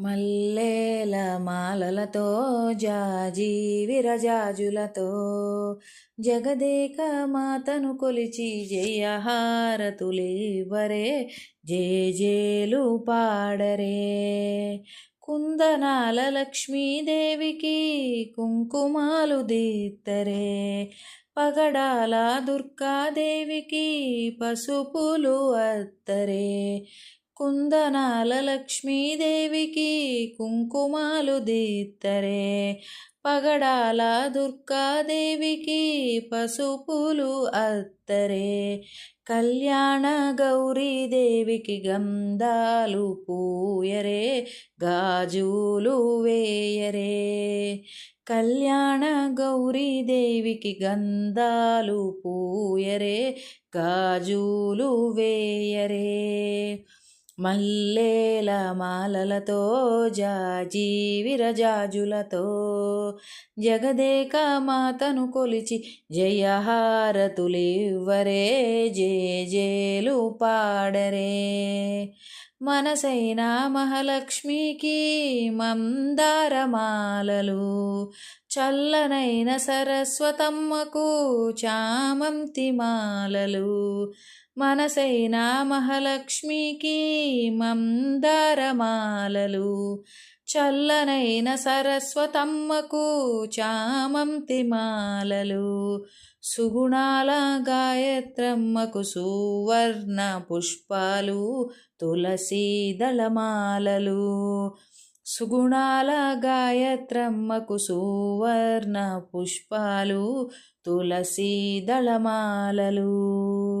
మల్లేల మాలలతో జాజీ విరజాజులతో. జగదేక మాతను కొలిచి జయహారతులివ్వరే జేజేలు పాడరే. కుందనాల లక్ష్మీదేవికి కుంకుమాలు దీత్తరే. పగడాల దుర్గాదేవికి పసుపులు అత్తరే. కుందనాల లక్ష్మీదేవికి కుంకుమాలు దీత్తరే. పగడాల దుర్గాదేవికి పసుపులు అత్తరే. కళ్యాణ గౌరీదేవికి గంధాలు పూయరే గాజులు వేయరే. కళ్యాణ గౌరీదేవికి గంధాలు పూయరే గాజులు వేయరే. మల్లేల మాలలతో జాజీ విరజాజులతో. జగదేక మాతను కొలిచి జయహారతులివ్వరే జేజేలు పాడరే. మనసైన మహాలక్ష్మికి మందారమాలలు చల్లనైన సరస్వతమ్మకు చామంతి మాలలు. మనసైనా మహాలక్ష్మికి మందారమాలలు. చల్లనైన సరస్వతమ్మకు చామంతి మాలలు. సుగుణాల గాయత్రమ్మకు సువర్ణ పుష్పాలు తులసి దళమాలలు. సుగుణాల గాయత్రమ్మకు సువర్ణ పుష్పాలు తులసి దళమాలలు.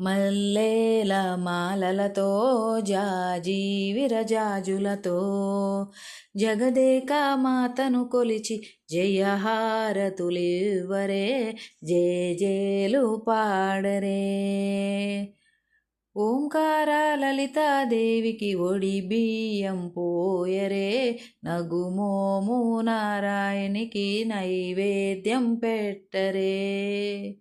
మల్లేల మాలలతో జాజీ విరజాజులతో జగదేక మాతను కొలిచి జయహారతులివ్వరే జేజేలు పాడరే. ఓంకార లలితాదేవికి ఒడి బియ్యం పోయరే నగుమోము నారాయణికి నైవేద్యం పెట్టరే.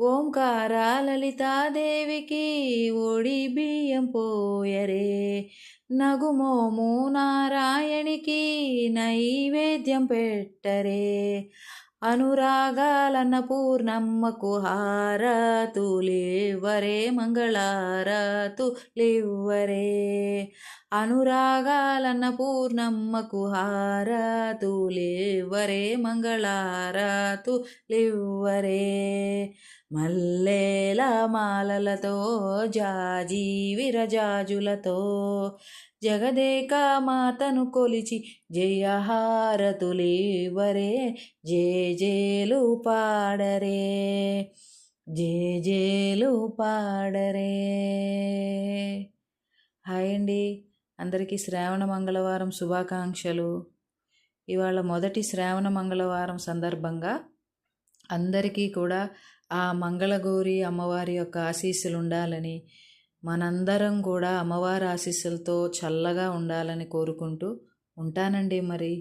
ఓంకార లలితాదేవికి ఒడి బియ్యం పోయరే. నగుమోము నారాయణికి నైవేద్యం పెట్టరే. అనురాగాలన్న పూర్ణమ్మకు హారతులివ్వరే మంగళారతులివ్వరే. అనురాగాలన్న పూర్ణమ్మకు హారతులివ్వరే మంగళారతులివ్వరే మల్లేల మాలలతో జాజీ విరజాజులతో. జగదేక మాతను కొలిచి జయహారతులివరే జేజేలు పాడరే జేజేలు పాడరే. హాయ్ అండి. అందరికీ శ్రావణ మంగళవారం శుభాకాంక్షలు. ఇవాళ మొదటి శ్రావణ మంగళవారం సందర్భంగా అందరికీ కూడా ఆ మంగళగౌరి అమ్మవారి యొక్క ఆశీస్సులు ఉండాలని మనందరం కూడా అమ్మవారి ఆశీస్సులతో చల్లగా ఉండాలని కోరుకుంటూ ఉంటానండి మరి.